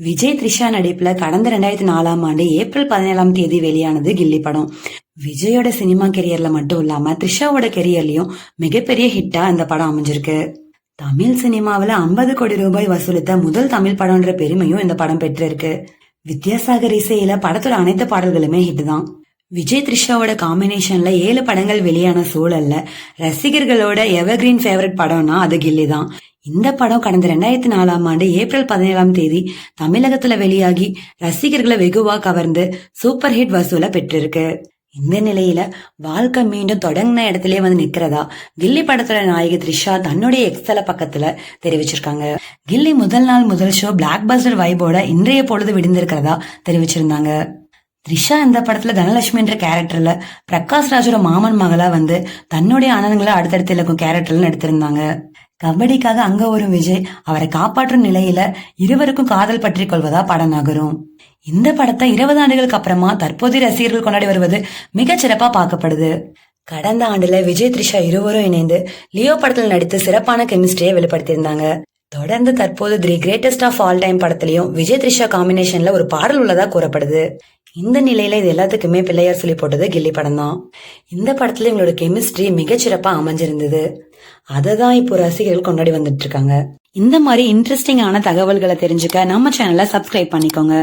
விஜய் த்ரிஷா நடிப்புல கடந்த ரெண்டாயிரத்தி நாலாம் ஆண்டு ஏப்ரல் பதினேழாம் தேதி வெளியானது கில்லி படம். விஜயோட சினிமா கெரியர்ல மட்டும் இல்லாம த்ரிஷாவோட கெரியர்லயும் மிகப்பெரிய ஹிட்டா இந்த படம் அமைஞ்சிருக்கு. தமிழ் சினிமாவில் ஐம்பது கோடி ரூபாய் வசூலித்த முதல் தமிழ் படம்ன்ற பெருமையும் இந்த படம் பெற்றிருக்கு. வித்யாசாகர் இசையில படத்தோட அனைத்து பாடல்களுமே ஹிட் தான். விஜய் த்ரிஷாவோட காம்பினேஷன்ல ஏழு படங்கள் வெளியான சூழல்ல ரசிகர்களோட எவர்கிரீன் ஃபேவரட் படம்னா அது கில்லி தான். இந்த படம் கடந்த ரெண்டாயிரத்தி நாலாம் ஆண்டு ஏப்ரல் பதினேழாம் தேதி தமிழகத்துல வெளியாகி ரசிகர்களை வெகுவா கவர்ந்து சூப்பர் ஹிட் வசூலை பெற்றிருக்கு. இந்த நிலையில வாழ்க்கை மீண்டும் தொடங்கின இடத்திலே வந்து நிக்கிறதா கில்லி படத்தோட நாயகி த்ரிஷா தன்னுடைய எக்ஸல பக்கத்துல தெரிவிச்சிருக்காங்க. கில்லி முதல் நாள் முதல் ஷோ பிளாக் பஸ்டர் வைபோட இன்றைய பொழுது விடிந்திருக்கிறதா தெரிவிச்சிருந்தாங்க. த்ரிஷா இந்த படத்துல தனலட்சுமின்ற கேரக்டர்ல பிரகாஷ் ராஜோட மாமன் மகளா வந்து தன்னுடைய ஆனந்தங்களை அடுத்தடுத்து இருக்கும் கேரக்டர்ல நடித்திருந்தாங்க கபடிக்காக அங்க ஒரு விஜய். அவரை காப்பாற்றும் நிலையில இருவருக்கும் காதல் பற்றி கொள்வதா படம் நகரும். இந்த படத்தை இருபது ஆண்டுகளுக்கு அப்புறமா தற்போதைய ரசிகர்கள் கொண்டாடி வருவது மிகச்சிறப்பா பார்க்கப்படுது. கடந்த ஆண்டுல விஜய் த்ரிஷா இருவரும் இணைந்து லியோ படத்தில் நடித்து சிறப்பான கெமிஸ்ட்ரியை வெளிப்படுத்தியிருந்தாங்க. தொடர்ந்து தற்போது the greatest of all time படத்திலையும் Vijay Trisha காம்பினேஷன்ல ஒரு பாடல் உள்ளதா கூறப்படுது. இந்த நிலையில இது எல்லாத்துக்குமே பிள்ளையார் சொல்லி போட்டது கில்லி படம் தான் இந்த படத்துல இவங்களோட கெமிஸ்ட்ரி மிகச்சிறப்பா அமைஞ்சிருந்தது. அதை தான் இப்போ ரசிகர்கள் கொண்டாடி வந்துட்டு இருக்காங்க. இந்த மாதிரி இன்ட்ரெஸ்டிங்கான தகவல்களை தெரிஞ்சுக்க நம்ம சேனலை சப்ஸ்கிரைப் பண்ணிக்கோங்க.